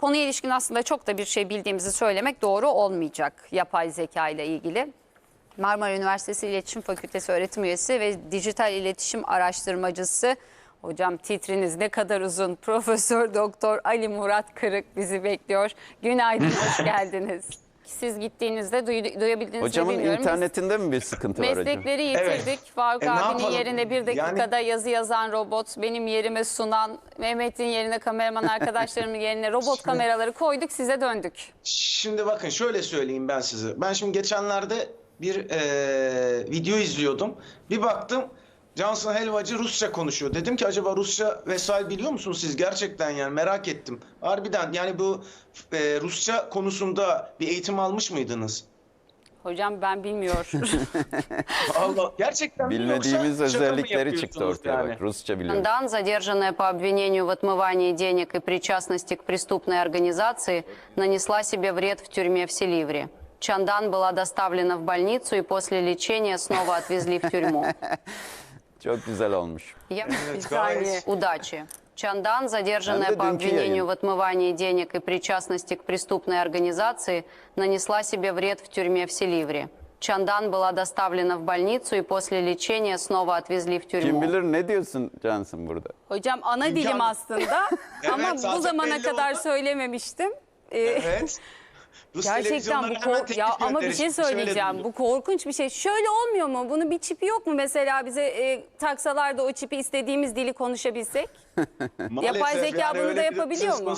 Konuya ilişkin aslında çok da bir şey bildiğimizi söylemek doğru olmayacak yapay zeka ile ilgili. Marmara Üniversitesi İletişim Fakültesi öğretim üyesi ve dijital iletişim araştırmacısı hocam titriniz ne kadar uzun Profesör Doktor Ali Murat Kırık bizi bekliyor. Günaydın hoş geldiniz. Siz gittiğinizde duy- duyabildiniz Hocamın bilmiyorum. İnternetinde mi bir sıkıntı var hocam? Meslekleri yitirdik. Evet. Faruk E, abinin yerine bir dakikada yazı yazan robot, benim yerime sunan, Mehmet'in yerine kameraman arkadaşlarımın yerine robot kameraları koyduk size döndük. Şimdi bakın şöyle söyleyeyim ben size. Ben şimdi geçenlerde bir eee, video izliyordum. Bir baktım Johnson Helvacı Rusça konuşuyor. Dedim ki acaba Rusça vesaire biliyor musunuz siz? Gerçekten yani merak ettim. Harbiden yani bu eee, Rusça konusunda bir eğitim almış mıydınız? Hocam ben bilmiyor. Allah gerçekten mi Bilmediğimiz yoksa şaka mı özellikleri çıktı yapıyorsunuz ortaya yani? bak. Rusça biliyorum. Дан, задержанная по обвинению в отмывании денег и причастности к преступной организации, нанесла себе вред в тюрьме в Селивре. Чандан была доставлена в больницу и после lечения снова отвезли в тюрьму. Çok güzel olmuş. Я- bir saniye. Удачи. Чандан, задержанная по обвинению в отмывании денег и причастности к преступной организации, нанесла себе вред в тюрьме в Селивре. Чандан была доставлена в больницу и после lечения снова отвезли в Kim тюрьму. bilir ne diyorsun Johnson burada? Hocam ana dilim aslında ama Evet, bu zaten zamana belli kadar oldu. söylememiştim. Ee, Evet. Rus Gerçekten bu kork- ya ama bir şey söyleyeceğim. Bu korkunç bir şey. Şöyle olmuyor mu? Bunun bir çipi yok mu mesela bize e, taksalar da o çipi istediğimiz dili konuşabilsek? Yapay zeka bunu da bir yapabiliyor mu?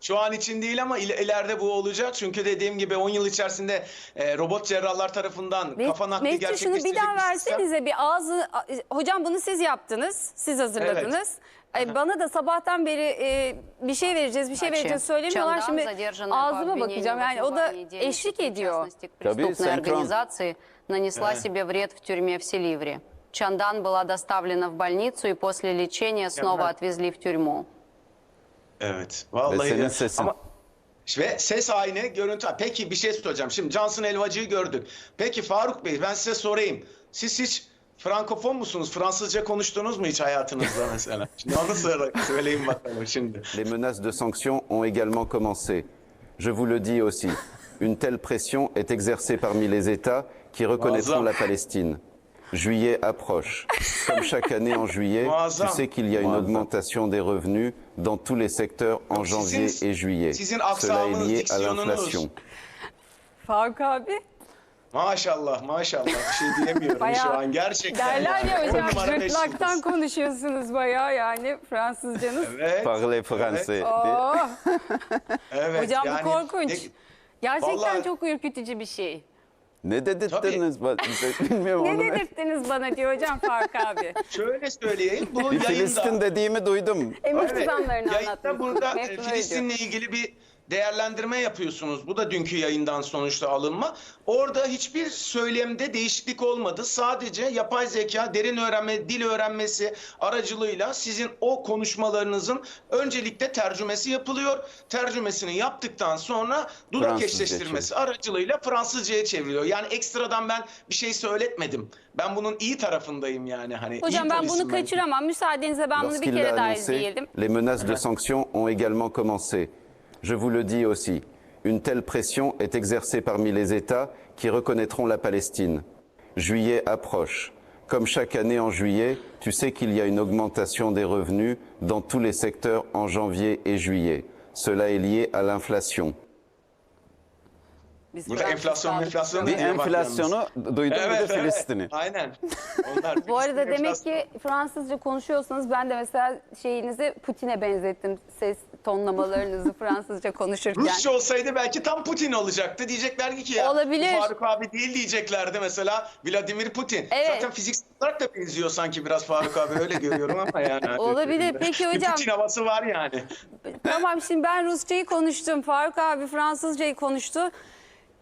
Şu- an için değil ama il- ileride bu olacak. Çünkü dediğim gibi 10 yıl içerisinde e, robot cerrahlar tarafından Ve- kafa nakli Mehdi şunu bir gerçekleştirecek daha bir sistem. versenize bir ağzı hocam bunu siz yaptınız siz hazırladınız. Ay, bana da sabahtan beri e, bir şey vereceğiz bir şey Açı. vereceğiz söylemiyorlar Çandan şimdi задержанная по ağzıma обвинению bakacağım в yani o da отмывании денег и eşlik ediyor. причастности к Tabii, преступной синхрон. организации нанесла себе вред в тюрьме в Селивре. Чандан была доставлена в больницу и после лечения снова Ага. отвезли в тюрьму. Evet. Vallahi Ve senin de. sesin. Ama ve ses aynı, görüntü. Peki bir şey soracağım. Şimdi Johnson Elvacı'yı gördük. Peki Faruk Bey ben size sorayım. Siz hiç Frankofon musunuz? Fransızca konuştunuz mu hiç hayatınızda mesela? Şimdi onu söyle, söyleyin bakalım şimdi. Les menaces de sanctions ont également commencé. Je vous le dis aussi, une telle pression est exercée parmi les États qui reconnaîtront la Palestine. Juillet approche. Comme chaque année en juillet, tu sais qu'il y a une augmentation des revenus dans tous les secteurs en janvier et juillet. Cela est lié à l'inflation. Faruk abi? Maşallah maşallah bir şey diyemiyorum Bayağı şu an gerçekten. derler ya hocam yıldız. konuşuyorsunuz bayağı yani Fransızcanız. Evet. Parlez français. diye. Oh, evet. hocam yani- bu korkunç. Ne- Gerçekten Vallahi- çok ürkütücü bir şey. Ne dedirttiniz? ba- bize? Bilmiyorum Ne onu. dedirttiniz bana diyor hocam Faruk abi. Şöyle söyleyeyim bu yayında. Filistin dediğimi duydum. Emir Evet, yayında anlatmış. burada e. Filistin'le ilgili bir değerlendirme yapıyorsunuz. Bu da dünkü yayından sonuçta alınma. Orada hiçbir söylemde değişiklik olmadı. Sadece yapay zeka, derin öğrenme, dil öğrenmesi aracılığıyla sizin o konuşmalarınızın öncelikle tercümesi yapılıyor. Tercümesini yaptıktan sonra dudak Fransızca eşleştirmesi aracılığıyla Fransızcaya çevriliyor. Yani ekstradan ben bir şey söyletmedim. Ben bunun iyi tarafındayım yani hani. Hocam ben bunu kaçıramam. Müsaadenizle ben bunu bir kere daha izleyelim. les menaces de sanctions ont également commencé. Je vous le dis aussi, une telle pression est exercée parmi les États qui reconnaîtront la Palestine. Juillet approche. Comme chaque année en juillet, tu sais qu'il y a une augmentation des revenus dans tous les secteurs en janvier et juillet. Cela est lié à l'inflation. Biz Burada enflasyon, enflasyon Bir enflasyonu duydum bir de Evet, evet. Filistin'i. Aynen. Onlar Bu arada demek ki Fransızca konuşuyorsanız ben de mesela şeyinizi Putin'e benzettim ses tonlamalarınızı Fransızca konuşurken. Rusça olsaydı belki tam Putin olacaktı. Diyecekler ki ya Olabilir. Faruk abi değil diyeceklerdi mesela Vladimir Putin. Evet. Zaten fiziksel olarak da benziyor sanki biraz Faruk abi öyle görüyorum ama yani. Olabilir. Peki Bir hocam. Putin havası var yani. tamam şimdi ben Rusçayı konuştum. Faruk abi Fransızcayı konuştu.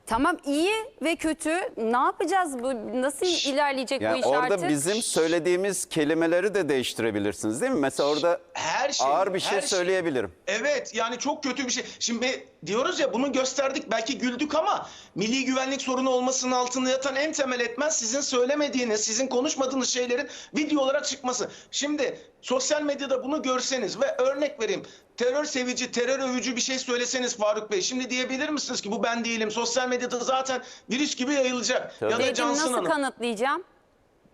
Tamam iyi ve kötü. Ne yapacağız? Bu nasıl ilerleyecek bu Yani iş orada artık? bizim söylediğimiz kelimeleri de değiştirebilirsiniz değil mi? Mesela orada Her şey. ağır bir şey her şey. söyleyebilirim. Evet yani çok kötü bir şey. Şimdi diyoruz ya bunu gösterdik belki güldük ama milli güvenlik sorunu olmasının altında yatan en temel etmen sizin söylemediğiniz, sizin konuşmadığınız şeylerin video olarak çıkması. Şimdi sosyal medyada bunu görseniz ve örnek vereyim. Terör sevici, terör övücü bir şey söyleseniz Faruk Bey. Şimdi diyebilir misiniz ki bu ben değilim. Sosyal medyada zaten virüs gibi yayılacak. Ya da Peki Cansın nasıl Hanım. kanıtlayacağım?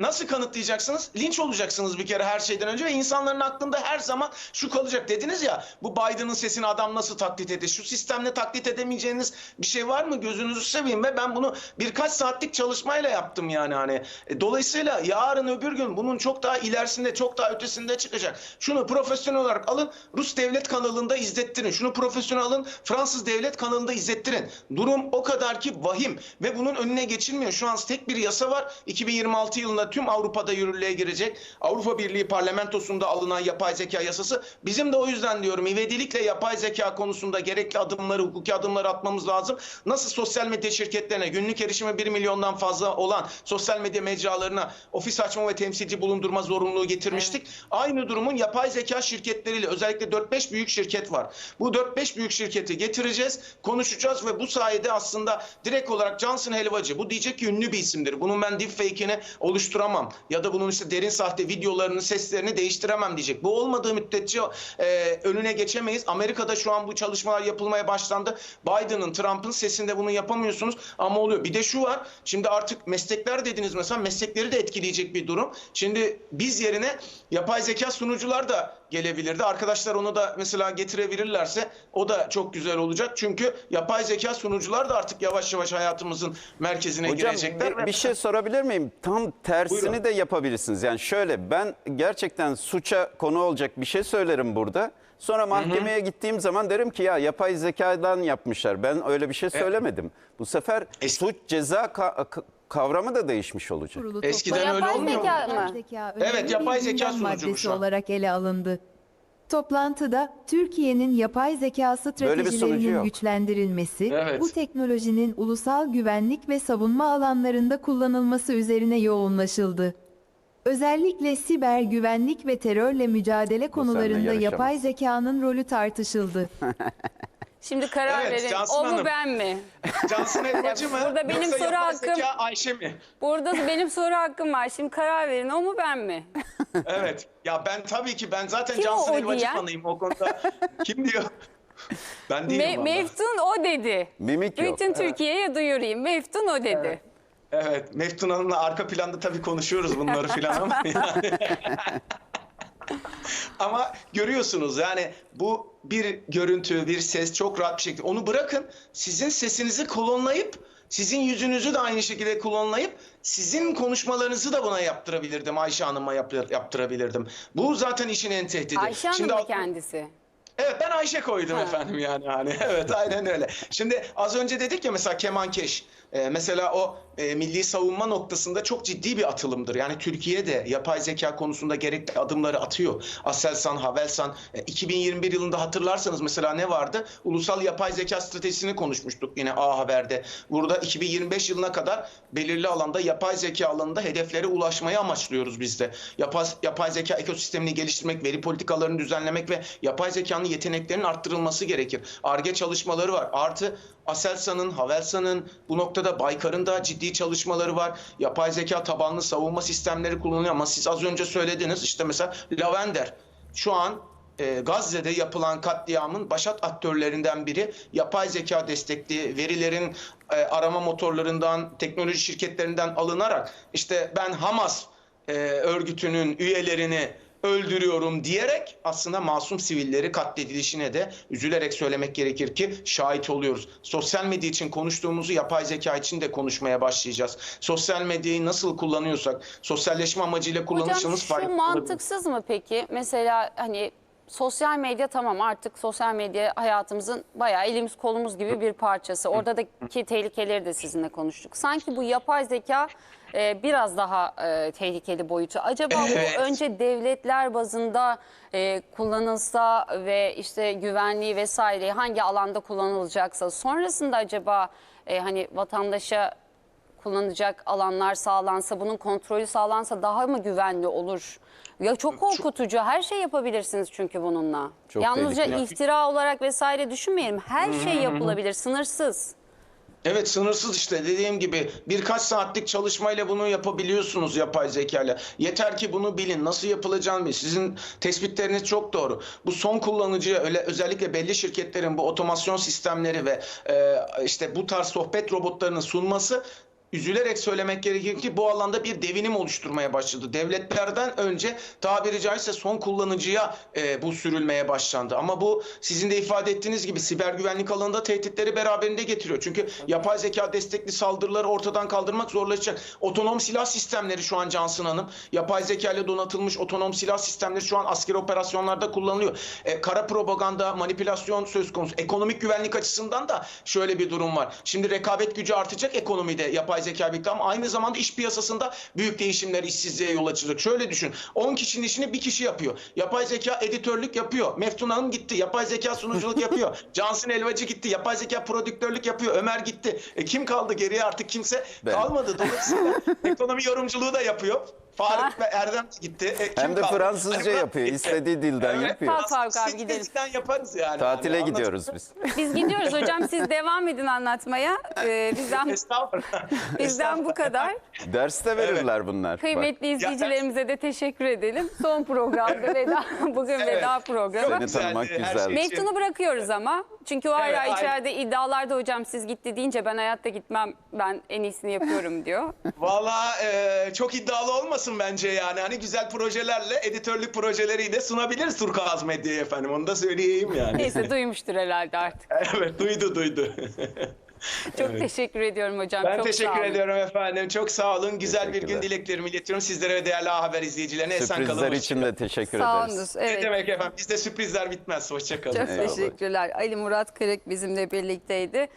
Nasıl kanıtlayacaksınız? Linç olacaksınız bir kere her şeyden önce ve insanların aklında her zaman şu kalacak. Dediniz ya bu Biden'ın sesini adam nasıl taklit eder? Şu sistemle taklit edemeyeceğiniz bir şey var mı? Gözünüzü seveyim ve ben bunu birkaç saatlik çalışmayla yaptım yani hani. E, Dolayısıyla yarın öbür gün bunun çok daha ilerisinde, çok daha ötesinde çıkacak. Şunu profesyonel olarak alın Rus devlet kanalında izlettirin. Şunu profesyonel alın Fransız devlet kanalında izlettirin. Durum o kadar ki vahim ve bunun önüne geçilmiyor. Şu an tek bir yasa var. 2026 yılında tüm Avrupa'da yürürlüğe girecek. Avrupa Birliği parlamentosunda alınan yapay zeka yasası. Bizim de o yüzden diyorum ivedilikle yapay zeka konusunda gerekli adımları, hukuki adımları atmamız lazım. Nasıl sosyal medya şirketlerine günlük erişime 1 milyondan fazla olan sosyal medya mecralarına ofis açma ve temsilci bulundurma zorunluluğu getirmiştik. Aynı durumun yapay zeka şirketleriyle özellikle 4-5 büyük şirket var. Bu 4-5 büyük şirketi getireceğiz, konuşacağız ve bu sayede aslında direkt olarak Johnson Helvacı bu diyecek ki ünlü bir isimdir. Bunun ben deepfake'ini oluşturamam ya da bunun işte derin sahte videolarını, seslerini değiştiremem diyecek. Bu olmadığı müddetçe e, önüne geçemeyiz. Amerika'da şu an bu çalışmalar yapılmaya başlandı. Biden'ın, Trump'ın sesinde bunu yapamıyorsunuz ama oluyor. Bir de şu var. Şimdi artık meslekler dediniz mesela meslekleri de etkileyecek bir durum. Şimdi biz yerine yapay zeka sunucular da gelebilirdi. Arkadaşlar onu da mesela getirebilirlerse o da çok güzel olacak. Çünkü yapay zeka sunucular da artık yavaş yavaş hayatımızın merkezine Hocam girecekler. bir, bir şey sorabilir miyim? Tam tersini Buyurun. de yapabilirsiniz. Yani şöyle ben gerçekten suça konu olacak bir şey söylerim burada. Sonra mahkemeye gittiğim zaman derim ki ya yapay zekadan yapmışlar. Ben öyle bir şey söylemedim. Bu sefer Es- suç ceza ka- kavramı da değişmiş olacak. kurulu Eskiden toplantı öyle Yapay olmuyor mu? zeka mı? yapay zeka önemli Evet, bir yapay zeka gündem sunucu bu maddesi şu an. olarak ele alındı. Toplantıda Türkiye'nin yapay zeka Böyle bir sunucu stratejilerinin yok. güçlendirilmesi, Evet. bu teknolojinin ulusal güvenlik ve savunma alanlarında kullanılması üzerine yoğunlaşıldı. Özellikle siber güvenlik ve terörle mücadele konularında yarışamaz. yapay zekanın rolü tartışıldı. Şimdi karar Evet, verin. Cansın O mu Hanım. ben mi? Cansın Elmacı mı? Burada benim Yoksa soru yapay hakkım- zeka Ayşe mi? Burada benim soru hakkım var. Şimdi karar verin. O mu ben mi? Evet. Ya ben tabii ki ben zaten Kim Cansın o Elmacı diyen? fanıyım o konuda. Kim diyor? Ben değilim Me- valla. Meftun o dedi. Mimik yok. Bütün Türkiye'ye duyurayım. Meftun o dedi. Evet. Meftun Hanım'la arka planda tabii konuşuyoruz bunları filan ama yani. Ama görüyorsunuz yani bu bir görüntü, bir ses çok rahat bir şekilde. Onu bırakın sizin sesinizi klonlayıp sizin yüzünüzü de aynı şekilde klonlayıp sizin konuşmalarınızı da buna yaptırabilirdim. Ayşe Hanım'a yap- yaptırabilirdim. Bu zaten işin en tehdidi. Ayşe Hanım Şimdi mı kendisi? Evet ben Ayşe koydum Ha. efendim yani hani evet aynen öyle. Şimdi az önce dedik ya mesela Kemankeş e, mesela o e, milli savunma noktasında çok ciddi bir atılımdır. Yani Türkiye de yapay zeka konusunda gerekli adımları atıyor. Aselsan, Havelsan e, 2021 yılında hatırlarsanız mesela ne vardı? Ulusal yapay zeka stratejisini konuşmuştuk yine A Haber'de. Burada 2025 yılına kadar belirli alanda yapay zeka alanında hedeflere ulaşmayı amaçlıyoruz biz de. Yapay, yapay zeka ekosistemini geliştirmek, veri politikalarını düzenlemek ve yapay zekanın yeteneklerinin arttırılması gerekir. ARGE çalışmaları var. Artı Aselsan'ın, Havelsan'ın bu noktada Baykar'ın da ciddi çalışmaları var. Yapay zeka tabanlı savunma sistemleri kullanılıyor ama siz az önce söylediniz işte mesela Lavender şu an e, Gazze'de yapılan katliamın başat aktörlerinden biri yapay zeka destekli verilerin e, arama motorlarından, teknoloji şirketlerinden alınarak işte ben Hamas e, örgütünün üyelerini öldürüyorum diyerek aslında masum sivilleri katledilişine de üzülerek söylemek gerekir ki şahit oluyoruz. Sosyal medya için konuştuğumuzu yapay zeka için de konuşmaya başlayacağız. Sosyal medyayı nasıl kullanıyorsak, sosyalleşme amacıyla Hocam kullanışımız şu farklı olabilir. mantıksız mı peki? Mesela hani sosyal medya tamam artık sosyal medya hayatımızın bayağı elimiz kolumuz gibi bir parçası. Oradaki tehlikeleri de sizinle konuştuk. Sanki bu yapay zeka e, biraz daha e, tehlikeli boyutu. Acaba Evet. bu önce devletler bazında e, kullanılsa ve işte güvenliği vesaire hangi alanda kullanılacaksa sonrasında acaba e, hani vatandaşa kullanacak alanlar sağlansa, bunun kontrolü sağlansa daha mı güvenli olur? Ya çok korkutucu. Her şey yapabilirsiniz çünkü bununla. Çok Yalnızca tehlikeli. iftira olarak vesaire düşünmeyelim. Her şey yapılabilir, sınırsız. Evet sınırsız işte dediğim gibi birkaç saatlik çalışmayla bunu yapabiliyorsunuz yapay zekayla. Yeter ki bunu bilin. Nasıl yapılacağını bilin. Sizin tespitleriniz çok doğru. Bu son kullanıcıya öyle özellikle belli şirketlerin bu otomasyon sistemleri ve e, işte bu tarz sohbet robotlarının sunması üzülerek söylemek gerekir ki bu alanda bir devinim oluşturmaya başladı. Devletlerden önce tabiri caizse son kullanıcıya e, bu sürülmeye başlandı. Ama bu sizin de ifade ettiğiniz gibi siber güvenlik alanında tehditleri beraberinde getiriyor. Çünkü yapay zeka destekli saldırıları ortadan kaldırmak zorlaşacak. Otonom silah sistemleri şu an Cansın Hanım. Yapay zeka ile donatılmış otonom silah sistemleri şu an askeri operasyonlarda kullanılıyor. E, kara propaganda, manipülasyon söz konusu. Ekonomik güvenlik açısından da şöyle bir durum var. Şimdi rekabet gücü artacak ekonomide yapay zeka birlikte ama aynı zamanda iş piyasasında büyük değişimler, işsizliğe yol açacak. Şöyle düşün. 10 kişinin işini bir kişi yapıyor. Yapay zeka editörlük yapıyor. Meftun Hanım gitti. Yapay zeka sunuculuk yapıyor. Cansın Elvacı gitti. Yapay zeka prodüktörlük yapıyor. Ömer gitti. E, kim kaldı geriye artık kimse Ben. kalmadı. Dolayısıyla ekonomi yorumculuğu da yapıyor. Faruk ve Erdem gitti. E, kim Hem de kaldı? Fransızca Yani yapıyor. gitti. İstediği dilden Evet. yapıyor. Faruk abi gidelim. eskiden yaparız yani. Tatile Yani gidiyoruz biz. Biz gidiyoruz hocam siz devam edin anlatmaya. Ee, bizden Estağfurullah. bizden bu kadar. Ders de verirler bunlar. Bak. Kıymetli izleyicilerimize de teşekkür edelim. Son programda veda. Bugün Evet. veda programı. Seni güzeldi tanımak her güzel. şey. Meftun'u bırakıyoruz ama. Çünkü o hala Evet, aynen. içeride iddialarda hocam siz gitti deyince ben hayatta gitmem ben en iyisini yapıyorum diyor. Valla e, çok iddialı olmasın bence yani. Hani güzel projelerle editörlük projeleriyle sunabiliriz Turkuaz Medya'ya efendim. Onu da söyleyeyim yani. Neyse duymuştur herhalde artık. evet duydu duydu. Çok teşekkür ediyorum hocam. ben Çok sağ teşekkür olun. ediyorum efendim. Çok sağ olun. Güzel bir gün dileklerimi iletiyorum. Sizlere ve değerli Haber izleyicilerine esen kalın. Sürprizler için de teşekkür Sağ ederiz. olun. Ne Evet. demek efendim? Bizde sürprizler bitmez. Hoşçakalın. Çok Eyvallah. teşekkürler. Ali Murat Kırık bizimle birlikteydi.